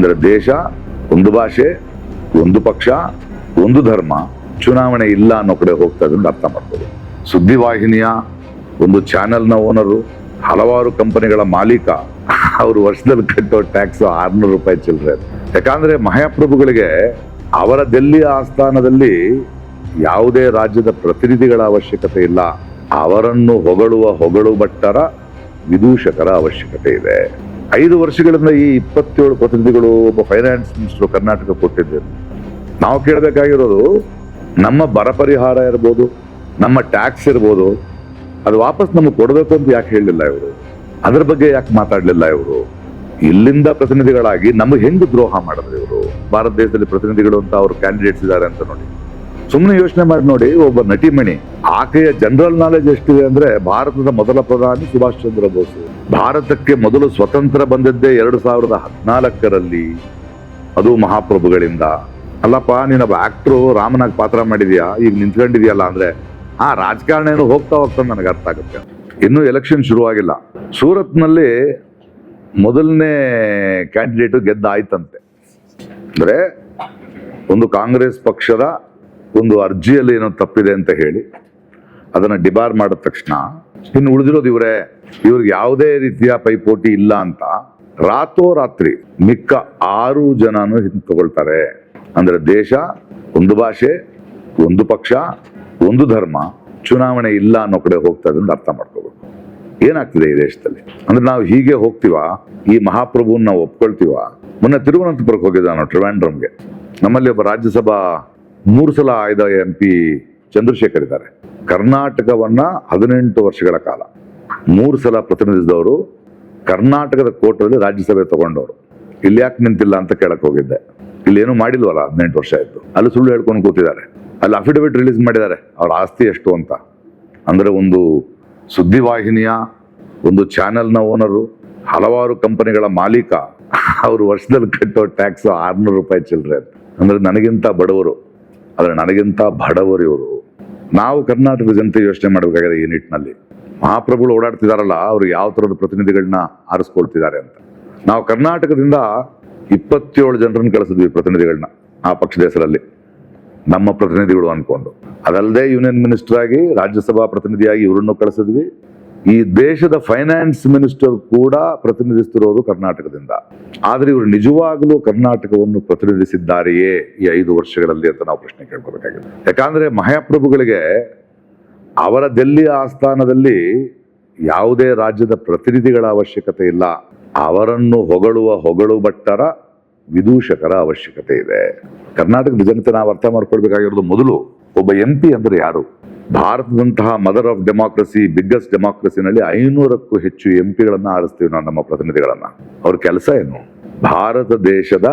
ಅಂದ್ರೆ ದೇಶ, ಒಂದು ಭಾಷೆ, ಒಂದು ಪಕ್ಷ, ಒಂದು ಧರ್ಮ, ಚುನಾವಣೆ ಇಲ್ಲ ಅನ್ನೋ ಕಡೆ ಹೋಗ್ತಾ ಅಂತ ಅರ್ಥ ಮಾಡ್ಬೋದು. ಸುದ್ದಿವಾಹಿನಿಯ ಒಂದು ಚಾನೆಲ್ನ ಓನರು, ಹಲವಾರು ಕಂಪನಿಗಳ ಮಾಲೀಕ, ಅವರು ವರ್ಷದಲ್ಲಿ ಕಟ್ಟೋ ಟ್ಯಾಕ್ಸ್ ಆರ್ನೂರು ರೂಪಾಯಿ ಚಿಲ್ಲರೆ. ಯಾಕಂದ್ರೆ ಮಹಾಪ್ರಭುಗಳಿಗೆ ಅವರ ದೆಲ್ಲಿ ಆಸ್ಥಾನದಲ್ಲಿ ಯಾವುದೇ ರಾಜ್ಯದ ಪ್ರತಿನಿಧಿಗಳ ಅವಶ್ಯಕತೆ ಇಲ್ಲ. ಅವರನ್ನು ಹೊಗಳುವ ಹೊಗಳು ಭಟ್ಟರ ವಿದೂಷಕರ ಅವಶ್ಯಕತೆ ಇದೆ. ಐದು ವರ್ಷಗಳಿಂದ ಈ ಇಪ್ಪತ್ತೇಳು ಪ್ರತಿನಿಧಿಗಳು ಒಬ್ಬ ಫೈನಾನ್ಸ್ ಮಿನಿಸ್ಟರ್ ಕರ್ನಾಟಕ ಕೊಟ್ಟಿದ್ದೇವೆ ನಾವು ಕೇಳಬೇಕಾಗಿರೋದು, ನಮ್ಮ ಬರ ಪರಿಹಾರ ಇರ್ಬೋದು, ನಮ್ಮ ಟ್ಯಾಕ್ಸ್ ಇರ್ಬೋದು, ಅದು ವಾಪಸ್ ನಮಗೆ ಕೊಡಬೇಕು ಅಂತ ಯಾಕೆ ಹೇಳಲಿಲ್ಲ ಇವರು? ಅದ್ರ ಬಗ್ಗೆ ಯಾಕೆ ಮಾತಾಡಲಿಲ್ಲ ಇವರು? ಇಲ್ಲಿಂದ ಪ್ರತಿನಿಧಿಗಳಾಗಿ ನಮಗೆ ಹೆಂಗೆ ದ್ರೋಹ ಮಾಡಿದ್ರು ಇವರು? ಭಾರತ ದೇಶದಲ್ಲಿ ಪ್ರತಿನಿಧಿಗಳು ಅಂತ ಅವರು ಕ್ಯಾಂಡಿಡೇಟ್ಸ್ ಇದ್ದಾರೆ ಅಂತ ನೋಡಿ. ಸುಮ್ಮನೆ ಯೋಚನೆ ಮಾಡಿ ನೋಡಿ, ಒಬ್ಬ ನಟಿಮಣಿ, ಆಕೆಯ ಜನರಲ್ ನಾಲೆಜ್ ಎಷ್ಟಿದೆ ಅಂದ್ರೆ ಭಾರತದ ಮೊದಲ ಪ್ರಧಾನಿ ಸುಭಾಷ್ ಚಂದ್ರ ಬೋಸ್. ಭಾರತಕ್ಕೆ ಮೊದಲು ಸ್ವತಂತ್ರ ಬಂದದ್ದೇ ಎರಡು ಸಾವಿರದ ಹದಿನಾಲ್ಕರಲ್ಲಿ. ಅದು ಮಹಾಪ್ರಭುಗಳಿಂದ. ಅಲ್ಲಪ್ಪ ನೀನೊಬ್ಬ ಆಕ್ಟ್ರು ರಾಮನಾಗ್ ಪಾತ್ರ ಮಾಡಿದ್ಯಾ? ಈಗ ನಿಂತ್ಕೊಂಡಿದ್ಯಲ್ಲ ಅಂದ್ರೆ, ಆ ರಾಜಕಾರಣ ಏನು ಹೋಗ್ತಾ ಹೋಗ್ತಾ ನನಗೆ ಅರ್ಥ ಆಗುತ್ತೆ. ಇನ್ನೂ ಎಲೆಕ್ಷನ್ ಶುರುವಾಗಿಲ್ಲ. ಸೂರತ್ನಲ್ಲಿ ಮೊದಲನೇ ಕ್ಯಾಂಡಿಡೇಟು ಗೆದ್ದಾಯ್ತಂತೆ. ಅಂದ್ರೆ ಒಂದು ಕಾಂಗ್ರೆಸ್ ಪಕ್ಷದ ಒಂದು ಅರ್ಜಿಯಲ್ಲಿ ಏನೋ ತಪ್ಪಿದೆ ಅಂತ ಹೇಳಿ ಅದನ್ನ ಡಿಬಾರ್ ಮಾಡಿದ ತಕ್ಷಣ, ಇನ್ನು ಉಳಿದಿರೋದು ಇವರೇ, ಇವ್ರಿಗೆ ಯಾವುದೇ ರೀತಿಯ ಪೈಪೋಟಿ ಇಲ್ಲ ಅಂತ ರಾತ್ರೋರಾತ್ರಿ ಮಿಕ್ಕ ಆರು ಜನನು ಹಿಂದೆ ತಗೊಳ್ತಾರೆ. ಅಂದ್ರೆ ದೇಶ, ಒಂದು ಭಾಷೆ, ಒಂದು ಪಕ್ಷ, ಒಂದು ಧರ್ಮ, ಚುನಾವಣೆ ಇಲ್ಲ ಅನ್ನೋ ಕಡೆ ಹೋಗ್ತಾ ಇದ್ರಿಂದ ಅರ್ಥ ಮಾಡ್ಕೋಬೇಕು. ಏನಾಗ್ತಿದೆ ಈ ದೇಶದಲ್ಲಿ? ಅಂದ್ರೆ ನಾವು ಹೀಗೆ ಹೋಗ್ತೀವ? ಈ ಮಹಾಪ್ರಭುವನ್ನ ನಾವು ಒಪ್ಕೊಳ್ತೀವ? ಮೊನ್ನೆ ತಿರುವನಂತಪುರಕ್ಕೆ ಹೋಗಿದ್ದ ನಾನು ಟ್ರಿವಾಂಡ್ರಮ್ಗೆ ನಮ್ಮಲ್ಲಿ ಒಬ್ಬ ರಾಜ್ಯಸಭಾ ಮೂರು ಸಲ ಆಯ್ದ ಎಂ ಪಿ ಚಂದ್ರಶೇಖರ್ ಇದ್ದಾರೆ. ಕರ್ನಾಟಕವನ್ನ ಹದಿನೆಂಟು ವರ್ಷಗಳ ಕಾಲ. ಮೂರು ಸಲ ಪ್ರತಿನಿಧಿಸಿದವರು ಕರ್ನಾಟಕದ ಕೋಟದಲ್ಲಿ ರಾಜ್ಯಸಭೆ ತಗೊಂಡವರು. ಇಲ್ಲಿ ಯಾಕೆ ನಿಂತಿಲ್ಲ ಅಂತ ಕೇಳಕ್ ಹೋಗಿದ್ದೆ. ಇಲ್ಲಿ ಏನು ಮಾಡಿಲ್ವಲ್ಲ ಹದಿನೆಂಟು ವರ್ಷ ಆಯ್ತು. ಅಲ್ಲಿ ಸುಳ್ಳು ಹೇಳ್ಕೊಂಡು ಕೂತಿದ್ದಾರೆ. ಅಲ್ಲಿ ಅಫಿಡವಿಟ್ ರಿಲೀಸ್ ಮಾಡಿದ್ದಾರೆ. ಅವ್ರ ಆಸ್ತಿ ಎಷ್ಟು ಅಂತ. ಅಂದ್ರೆ ಒಂದು ಸುದ್ದಿವಾಹಿನಿಯ, ಒಂದು ಚಾನೆಲ್ನ ಓನರು ಹಲವಾರು ಕಂಪನಿಗಳ ಮಾಲೀಕ, ಅವರು ವರ್ಷದಲ್ಲಿ ಕಟ್ಟೋ ಟ್ಯಾಕ್ಸ್ ಆರ್ನೂರು ರೂಪಾಯಿ ಚಿಲ್ಲರೆ ಅಂದ್ರೆ ನನಗಿಂತ ಬಡವರು. ಆದ್ರೆ ನನಗಿಂತ ಬಡವರು ಇವರು. ನಾವು ಕರ್ನಾಟಕದ ಜನತೆ ಯೋಚನೆ ಮಾಡಬೇಕಾಗಿದೆ ಈ ನಿಟ್ಟಿನಲ್ಲಿ. ಮಹಾಪ್ರಭುಗಳು ಓಡಾಡ್ತಿದಾರಲ್ಲ, ಅವರು ಯಾವ ತರದ ಪ್ರತಿನಿಧಿಗಳನ್ನ ಆರಿಸ್ಕೊಳ್ತಿದ್ದಾರೆ ಅಂತ. ನಾವು ಕರ್ನಾಟಕದಿಂದ ಇಪ್ಪತ್ತೇಳು ಜನರನ್ನು ಕಳಿಸಿದ್ವಿ ಪ್ರತಿನಿಧಿಗಳನ್ನ ಆ ಪಕ್ಷದ ಹೆಸರಲ್ಲಿ. ನಮ್ಮ ಪ್ರತಿನಿಧಿಗಳು ಅಂದ್ಕೊಂಡು. ಅದಲ್ಲದೆ ಯೂನಿಯನ್ ಮಿನಿಸ್ಟರ್ ಆಗಿ ರಾಜ್ಯಸಭಾ ಪ್ರತಿನಿಧಿಯಾಗಿ ಇವರನ್ನು ಕಳಿಸಿದ್ವಿ. ಈ ದೇಶದ ಫೈನಾನ್ಸ್ ಮಿನಿಸ್ಟರ್ ಕೂಡ ಪ್ರತಿನಿಧಿಸ್ತಿರೋದು ಕರ್ನಾಟಕದಿಂದ. ಆದರೆ ಇವರು ನಿಜವಾಗಲೂ ಕರ್ನಾಟಕವನ್ನು ಪ್ರತಿನಿಧಿಸಿದ್ದಾರೆಯೇ ಈ ಐದು ವರ್ಷಗಳಲ್ಲಿ ಅಂತ ನಾವು ಪ್ರಶ್ನೆ ಕೇಳ್ಕೋಬೇಕಾಗಿದೆ. ಯಾಕಂದ್ರೆ ಮಹಾಪ್ರಭುಗಳಿಗೆ ಅವರ ದೆಲ್ಲಿ ಆಸ್ಥಾನದಲ್ಲಿ ಯಾವುದೇ ರಾಜ್ಯದ ಪ್ರತಿನಿಧಿಗಳ ಅವಶ್ಯಕತೆ ಇಲ್ಲ. ಅವರನ್ನು ಹೊಗಳುವ ಹೊಗಳು ಭಟ್ಟರ ವಿದೂಷಕರ ಅವಶ್ಯಕತೆ ಇದೆ. ಕರ್ನಾಟಕದ ಜನತೆ ನಾವು ಅರ್ಥ ಮಾಡ್ಕೊಳ್ಬೇಕಾಗಿರೋದು ಮೊದಲು, ಒಬ್ಬ ಎಂ ಪಿ ಅಂದ್ರೆ ಯಾರು? ಭಾರತದಂತಹ ಮದರ್ ಆಫ್ ಡೆಮಾಕ್ರಸಿ ಬಿಗ್ಗೆಸ್ಟ್ ಡೆಮಾಕ್ರಸಿನಲ್ಲಿ ಐನೂರಕ್ಕೂ ಹೆಚ್ಚು ಎಂ ಪಿಗಳನ್ನು ಆರಿಸ್ತೀವಿ ನಾವು ನಮ್ಮ ಪ್ರತಿನಿಧಿಗಳನ್ನು. ಅವ್ರ ಕೆಲಸ ಏನು? ಭಾರತ ದೇಶದ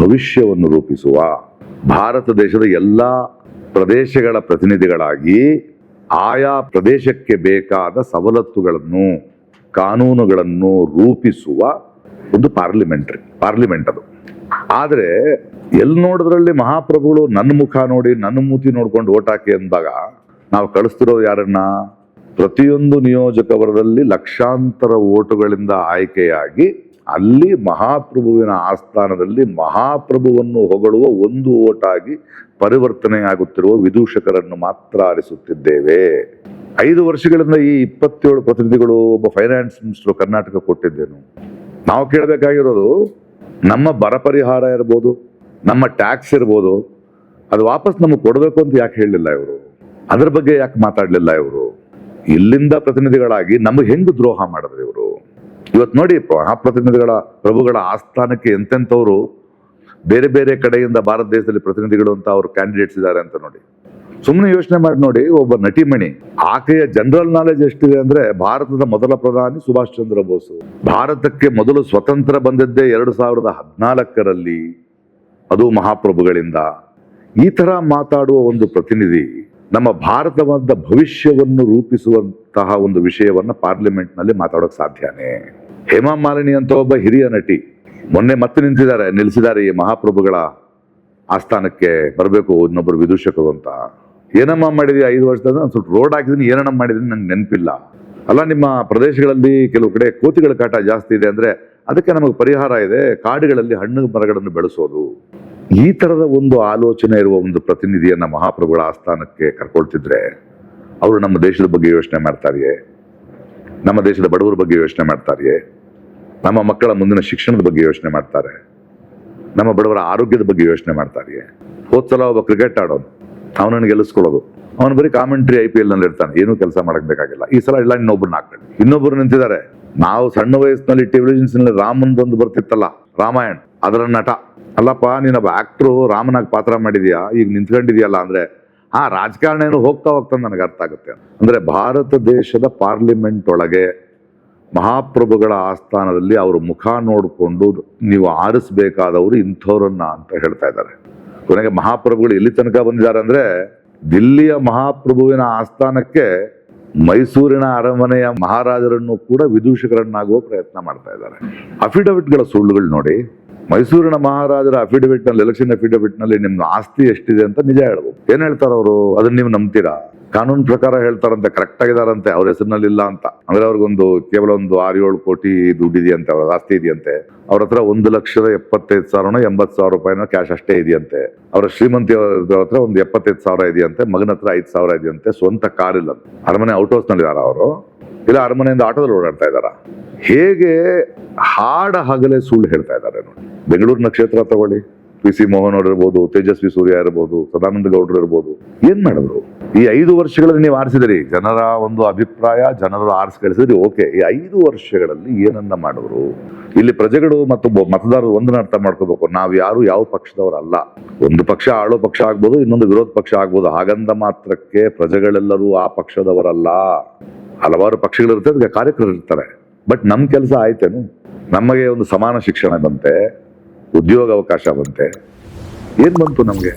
ಭವಿಷ್ಯವನ್ನು ರೂಪಿಸುವ. ಭಾರತ ದೇಶದ ಎಲ್ಲ ಪ್ರದೇಶಗಳ ಪ್ರತಿನಿಧಿಗಳಾಗಿ ಆಯಾ ಪ್ರದೇಶಕ್ಕೆ ಬೇಕಾದ ಸವಲತ್ತುಗಳನ್ನು, ಕಾನೂನುಗಳನ್ನು ರೂಪಿಸುವ ಒಂದು ಪಾರ್ಲಿಮೆಂಟ್ರಿ ಪಾರ್ಲಿಮೆಂಟ್ ಅದು. ಆದರೆ ಎಲ್ಲಿ ನೋಡಿದ್ರಲ್ಲಿ ಮಹಾಪ್ರಭುಗಳು ನನ್ನ ಮುಖ ನೋಡಿ ನನ್ನ ಮೂತಿ ನೋಡ್ಕೊಂಡು ಓಟ್ ಹಾಕಿ ಅಂದಾಗ ನಾವು ಕಳಿಸ್ತಿರೋದು ಯಾರನ್ನ? ಪ್ರತಿಯೊಂದು ನಿಯೋಜಕ ವರ್ಗದಲ್ಲಿ ಲಕ್ಷಾಂತರ ಓಟುಗಳಿಂದ ಆಯ್ಕೆಯಾಗಿ ಅಲ್ಲಿ ಮಹಾಪ್ರಭುವಿನ ಆಸ್ಥಾನದಲ್ಲಿ ಮಹಾಪ್ರಭುವನ್ನು ಹೊಗಳುವ ಒಂದು ಓಟಾಗಿ ಪರಿವರ್ತನೆಯಾಗುತ್ತಿರುವ ವಿದೂಷಕರನ್ನು ಮಾತ್ರ ಆರಿಸುತ್ತಿದ್ದೇವೆ. ಐದು ವರ್ಷಗಳಿಂದ ಈ ಇಪ್ಪತ್ತೇಳು ಪ್ರತಿನಿಧಿಗಳು ಒಬ್ಬ ಫೈನಾನ್ಸ್ ಮಿನಿಸ್ಟರ್ ಕರ್ನಾಟಕ ಕೊಟ್ಟಿದ್ದೇನು. ನಾವು ಕೇಳಬೇಕಾಗಿರೋದು, ನಮ್ಮ ಬರ ಪರಿಹಾರ ಇರ್ಬೋದು, ನಮ್ಮ ಟ್ಯಾಕ್ಸ್ ಇರ್ಬೋದು, ಅದು ವಾಪಸ್ ನಮಗೆ ಕೊಡಬೇಕು ಅಂತ ಯಾಕೆ ಹೇಳಲಿಲ್ಲ ಇವರು? ಅದ್ರ ಬಗ್ಗೆ ಯಾಕೆ ಮಾತಾಡಲಿಲ್ಲ ಇವರು? ಇಲ್ಲಿಂದ ಪ್ರತಿನಿಧಿಗಳಾಗಿ ನಮಗೆ ಹೆಂಗ್ ದ್ರೋಹ ಮಾಡಿದ್ರು ಇವರು? ಇವತ್ತು ನೋಡಿ, ಮಹಾಪ್ರತಿನಿಧಿಗಳ, ಪ್ರಭುಗಳ ಆಸ್ಥಾನಕ್ಕೆ ಎಂತೆಂಥವ್ರು ಬೇರೆ ಬೇರೆ ಕಡೆಯಿಂದ ಭಾರತ ದೇಶದಲ್ಲಿ ಪ್ರತಿನಿಧಿಗಳು ಅಂತ ಅವರು ಕ್ಯಾಂಡಿಡೇಟ್ಸ್ ಇದ್ದಾರೆ ಅಂತ ನೋಡಿ. ಸುಮ್ಮನೆ ಯೋಚನೆ ಮಾಡಿ ನೋಡಿ, ಒಬ್ಬ ನಟಿಮಣಿ, ಆಕೆಯ ಜನರಲ್ ನಾಲೆಜ್ ಎಷ್ಟಿದೆ ಅಂದ್ರೆ ಭಾರತದ ಮೊದಲ ಪ್ರಧಾನಿ ಸುಭಾಷ್ ಚಂದ್ರ ಬೋಸ್. ಭಾರತಕ್ಕೆ ಮೊದಲು ಸ್ವತಂತ್ರ ಬಂದದ್ದೇ ಎರಡು ಸಾವಿರದ ಹದಿನಾಲ್ಕರಲ್ಲಿ ಅದು ಮಹಾಪ್ರಭುಗಳಿಂದ. ಈ ತರ ಮಾತಾಡುವ ಒಂದು ಪ್ರತಿನಿಧಿ ನಮ್ಮ ಭಾರತವಾದ ಭವಿಷ್ಯವನ್ನು ರೂಪಿಸುವಂತಹ ಒಂದು ವಿಷಯವನ್ನ ಪಾರ್ಲಿಮೆಂಟ್ನಲ್ಲಿ ನಲ್ಲಿ ಮಾತಾಡೋಕ್ ಸಾಧ್ಯನೇ. ಹೇಮಾ ಮಾಲಿನಿ ಅಂತ ಒಬ್ಬ ಹಿರಿಯ ನಟಿ, ಮೊನ್ನೆ ಮತ್ತೆ ನಿಂತಿದ್ದಾರೆ, ನಿಲ್ಲಿಸಿದ್ದಾರೆ ಈ ಮಹಾಪ್ರಭುಗಳ ಆಸ್ಥಾನಕ್ಕೆ ಬರಬೇಕು ಇನ್ನೊಬ್ಬರು ವಿದೂಷಕರು ಅಂತ. ಏನಮ್ಮ ಮಾಡಿದ್ವಿ ಐದು ವರ್ಷದಿಂದ? ಒಂದು ಸ್ವಲ್ಪ ರೋಡ್ ಹಾಕಿದೀನಿ ಏನನ್ನ ಮಾಡಿದೀನಿ ನಂಗೆ ನೆನಪಿಲ್ಲ. ಅಲ್ಲ, ನಿಮ್ಮ ಪ್ರದೇಶಗಳಲ್ಲಿ ಕೆಲವು ಕಡೆ ಕೋತಿಗಳ ಕಾಟ ಜಾಸ್ತಿ ಇದೆ ಅಂದ್ರೆ ಅದಕ್ಕೆ ನಮಗೆ ಪರಿಹಾರ ಇದೆ, ಕಾಡುಗಳಲ್ಲಿ ಹಣ್ಣು ಮರಗಳನ್ನು ಬೆಳೆಸೋದು. ಈ ತರದ ಒಂದು ಆಲೋಚನೆ ಇರುವ ಒಂದು ಪ್ರತಿನಿಧಿಯನ್ನ ಮಹಾಪ್ರಭುಗಳ ಆಸ್ಥಾನಕ್ಕೆ ಕರ್ಕೊಳ್ತಿದ್ರೆ ಅವರು ನಮ್ಮ ದೇಶದ ಬಗ್ಗೆ ಯೋಚನೆ ಮಾಡ್ತಾರೆಯೇ? ನಮ್ಮ ದೇಶದ ಬಡವರ ಬಗ್ಗೆ ಯೋಚನೆ ಮಾಡ್ತಾರೆಯೇ? ನಮ್ಮ ಮಕ್ಕಳ ಮುಂದಿನ ಶಿಕ್ಷಣದ ಬಗ್ಗೆ ಯೋಚನೆ ಮಾಡ್ತಾರೆ? ನಮ್ಮ ಬಡವರ ಆರೋಗ್ಯದ ಬಗ್ಗೆ ಯೋಚನೆ ಮಾಡ್ತಾರೆಯೇ? ಹೋದ್ ಸಲ ಒಬ್ಬ ಕ್ರಿಕೆಟ್ ಆಡೋನು ಅವನನ್ನು ಗೆಲ್ಲಿಸ್ಕೊಳ್ಳೋದು. ಅವನು ಬರೀ ಕಾಮೆಂಟ್ರಿ ಐ ಪಿ ಎಲ್ನಲ್ಲಿ ಇರ್ತಾನೆ, ಏನೂ ಕೆಲಸ ಮಾಡಕ್ ಬೇಕಾಗಿಲ್ಲ. ಈ ಸಲ ಇಲ್ಲ ಇನ್ನೊಬ್ಬರನ್ನ ಹಾಕೊಂಡು ಇನ್ನೊಬ್ಬರು ನಿಂತಿದ್ದಾರೆ. ನಾವು ಸಣ್ಣ ವಯಸ್ಸಿನಲ್ಲಿ ಟೆಲಿವಿಷನ್ಸ್ ರಾಮನ್ ಬಂದು ಬರ್ತಿತ್ತಲ್ಲ, ರಾಮಾಯಣ್. ಅದರ ನಟ. ಅಲ್ಲಪ್ಪ ನೀನೊಬ್ಬ ಆಕ್ಟ್ರು ರಾಮನಾಗ್ ಪಾತ್ರ ಮಾಡಿದ್ಯಾ? ಈಗ ನಿಂತ್ಕೊಂಡಿದ್ಯಲ್ಲ ಅಂದ್ರೆ ಆ ರಾಜಕಾರಣ ಏನು ಹೋಗ್ತಾ ಹೋಗ್ತಾ ನನಗೆ ಅರ್ಥ ಆಗುತ್ತೆ. ಅಂದ್ರೆ ಭಾರತ ದೇಶದ ಪಾರ್ಲಿಮೆಂಟ್ ಒಳಗೆ ಮಹಾಪ್ರಭುಗಳ ಆಸ್ಥಾನದಲ್ಲಿ ಅವರು ಮುಖ ನೋಡಿಕೊಂಡು ನೀವು ಆರಿಸ್ಬೇಕಾದವರು ಇಂಥವ್ರನ್ನ ಅಂತ ಹೇಳ್ತಾ ಇದ್ದಾರೆ. ಕೊನೆಗೆ ಮಹಾಪ್ರಭುಗಳು ಎಲ್ಲಿ ತನಕ ಬಂದಿದ್ದಾರೆ ಅಂದ್ರೆ, ದಿಲ್ಲಿಯ ಮಹಾಪ್ರಭುವಿನ ಆಸ್ಥಾನಕ್ಕೆ ಮೈಸೂರಿನ ಅರಮನೆಯ ಮಹಾರಾಜರನ್ನು ಕೂಡ ವಿದೂಷಕರನ್ನಾಗುವ ಪ್ರಯತ್ನ ಮಾಡ್ತಾ ಇದ್ದಾರೆ. ಅಫಿಡವಿಟ್ಗಳ ಸುಳ್ಳುಗಳು ನೋಡಿ. ಮೈಸೂರಿನ ಮಹಾರಾಜರ ಅಫಿಡವಿಟ್ನಲ್ಲಿ ಎಲೆಕ್ಷನ್ ಅಫಿಡವಿಟ್ನಲ್ಲಿ ನಿಮ್ದು ಆಸ್ತಿ ಎಷ್ಟಿದೆ ಅಂತ ನಿಜ ಹೇಳ್ಬೋದು. ಏನ್ ಹೇಳ್ತಾರ ಅವರು? ಅದನ್ನ ನೀವು ನಂಬ್ತೀರಾ? ಕಾನೂನು ಪ್ರಕಾರ ಹೇಳ್ತಾರಂತೆ ಕರೆಕ್ಟ್ ಆಗಿದಾರಂತೆ, ಅವ್ರ ಹೆಸರಿನಲ್ಲಿ ಇಲ್ಲ ಅಂತ. ಅಂದ್ರೆ ಅವ್ರಿಗೊಂದು ಕೇವಲ ಒಂದು ಆರು ಏಳು ಕೋಟಿ ದುಡ್ಡಿದೆಯಂತೆ, ಅವ್ರ ಆಸ್ತಿ ಇದೆಯಂತೆ. ಅವ್ರ ಹತ್ರ ಒಂದು ಲಕ್ಷದ ಎಪ್ಪತ್ತೈದು ಸಾವಿರನೋ ಎಂಬತ್ತು ಸಾವಿರ ರೂಪಾಯಿನೋ ಕ್ಯಾಶ್ ಅಷ್ಟೇ ಇದೆಯಂತೆ. ಅವರ ಶ್ರೀಮಂತಿ ಹತ್ರ ಒಂದು ಎಪ್ಪತ್ತೈದು ಸಾವಿರ ಇದೆಯಂತೆ, ಮಗನ ಹತ್ರ ಐದು ಸಾವಿರ ಇದೆಯಂತೆ, ಸ್ವಂತ ಕಾರ್ ಇಲ್ಲ. ಅರಮನೆ ಔಟ್ ಹೌಸ್ನಲ್ಲಿ ಅವರು? ಇಲ್ಲ, ಅರಮನೆಯಿಂದ ಆಟೋದಲ್ಲಿ ಓಡಾಡ್ತಾ ಇದಾರ ಹೇಗೆ ಹಾಡ ಹಗಲೇ ಸುಳ್ಳು ಹೇಳ್ತಾ ಇದ್ದಾರೆ. ಬೆಂಗಳೂರು ನಕ್ಷತ್ರ ತಗೊಳ್ಳಿ. ಪಿ ಸಿ ಮೋಹನ್ ಅವರು ಇರ್ಬೋದು, ತೇಜಸ್ವಿ ಸೂರ್ಯ ಇರ್ಬೋದು, ಸದಾನಂದ ಗೌಡರು ಇರ್ಬೋದು. ಏನ್ ಮಾಡಿದ್ರು? ಈ ಐದು ವರ್ಷಗಳಲ್ಲಿ ನೀವು ಆರಿಸಿದ್ರಿ. ಜನರ ಒಂದು ಅಭಿಪ್ರಾಯ, ಜನರು ಆರಿಸಿ ಕಳಿಸಿದ್ರಿ ಓಕೆ. ಈ ಐದು ವರ್ಷಗಳಲ್ಲಿ ಏನನ್ನ ಮಾಡಿದ್ರು? ಇಲ್ಲಿ ಪ್ರಜೆಗಳು ಮತ್ತು ಮತದಾರರು ಒಂದನ್ನ ಅರ್ಥ ಮಾಡ್ಕೋಬೇಕು. ನಾವು ಯಾರು ಯಾವ ಪಕ್ಷದವರಲ್ಲ. ಒಂದು ಪಕ್ಷ ಆಳೋ ಪಕ್ಷ ಆಗ್ಬೋದು, ಇನ್ನೊಂದು ವಿರೋಧ ಪಕ್ಷ ಆಗ್ಬೋದು. ಹಾಗಂದ ಮಾತ್ರಕ್ಕೆ ಪ್ರಜೆಗಳೆಲ್ಲರೂ ಆ ಪಕ್ಷದವರಲ್ಲ. ಹಲವಾರು ಪಕ್ಷಗಳಿರುತ್ತೆ, ಅದಕ್ಕೆ ಕಾರ್ಯಕರ್ತರು ಇರ್ತಾರೆ ಬಟ್ ನಮ್ಮ ಕೆಲಸ ಆಯ್ತೇನು? ನಮಗೆ ಒಂದು ಸಮಾನ ಶಿಕ್ಷಣ ಬಂತೆ. ಉದ್ಯೋಗ ಅವಕಾಶ ಬಂತೆ ಏನ್ ಬಂತು ನಮ್ಗೆ?